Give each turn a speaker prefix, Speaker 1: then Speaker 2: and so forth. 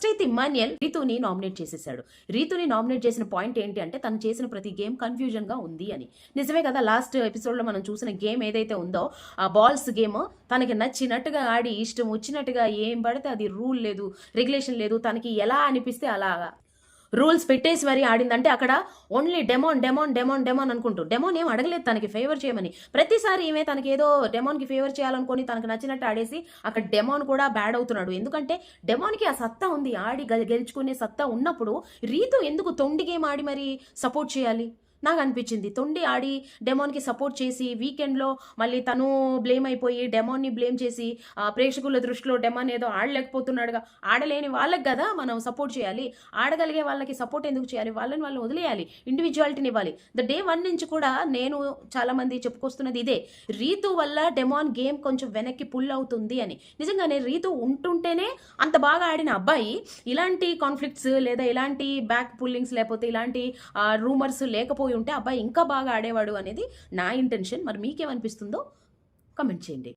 Speaker 1: First అయితే Emmanuel రీతుని nominate చేసేసాడు. రీతుని nominate చేసిన పాయింట్ ఏంటి అంటే తను చేసిన ప్రతి గేమ్ కన్ఫ్యూజన్గా ఉంది అని. నిజమే కదా లాస్ట్ ఎపిసోడ్లో మనం చూసిన గేమ్ ఏదైతే ఉందో ఆ బాల్స్ గేమ్ తనకి నచ్చినట్టుగా ఆడి ఇష్టం వచ్చినట్టుగా ఏం పడితే అది రూల్ లేదు రెగ్యులేషన్ లేదు తనకి ఎలా అనిపిస్తే అలాగా. రూల్స్ పెట్టేసి మరి ఆడిందంటే అక్కడ only demon demon demon demon అనుకుంటూ. డెమోన్ ఏం అడగలేదు తనకి ఫేవర్ చేయమని. ప్రతిసారి ఈమె తనకి ఏదో డెమోన్కి ఫేవర్ చేయాలనుకొని తనకు నచ్చినట్టు ఆడేసి అక్కడ డెమోన్ కూడా బ్యాడ్ అవుతున్నాడు. ఎందుకంటే డెమోన్కి ఆ సత్తా ఉంది. ఆడి గె- గెలుచుకునే సత్తా ఉన్నప్పుడు రీతు ఎందుకు తొండి గేమ్ ఆడి మరి సపోర్ట్ చేయాలి? నాకు అనిపించింది తొండి ఆడి డెమోన్కి సపోర్ట్ చేసి వీకెండ్లో మళ్ళీ తను బ్లేమ్ అయిపోయి డెమోన్ని బ్లేమ్ చేసి ప్రేక్షకుల దృష్టిలో డెమోన్ ఏదో ఆడలేకపోతున్నాడుగా. ఆడలేని వాళ్ళకి కదా మనం సపోర్ట్ చేయాలి. ఆడగలిగే వాళ్ళకి సపోర్ట్ ఎందుకు చేయాలి? వాళ్ళని వాళ్ళని వదిలేయాలి. ఇండివిజువాలిటీని ఇవ్వాలి. ద డే వన్ నుంచి కూడా నేను చాలామంది చెప్పుకొస్తున్నది ఇదే. రీతు వల్ల డెమాన్ గేమ్ కొంచెం వెనక్కి పుల్ అవుతుంది అని. నిజంగానే రీతు ఉంటుంటేనే అంత బాగా ఆడిన అబ్బాయి ఇలాంటి కాన్ఫ్లిక్ట్స్ లేదా ఇలాంటి బ్యాక్ పుల్లింగ్స్ లేకపోతే ఇలాంటి రూమర్స్ లేకపోతే పోయి ఉంటే అబ్బాయి ఇంకా బాగా ఆడేవాడు అనేది నా ఇంటెన్షన్. మరి మీకేమనిపిస్తుందో కమెంట్ చేయండి.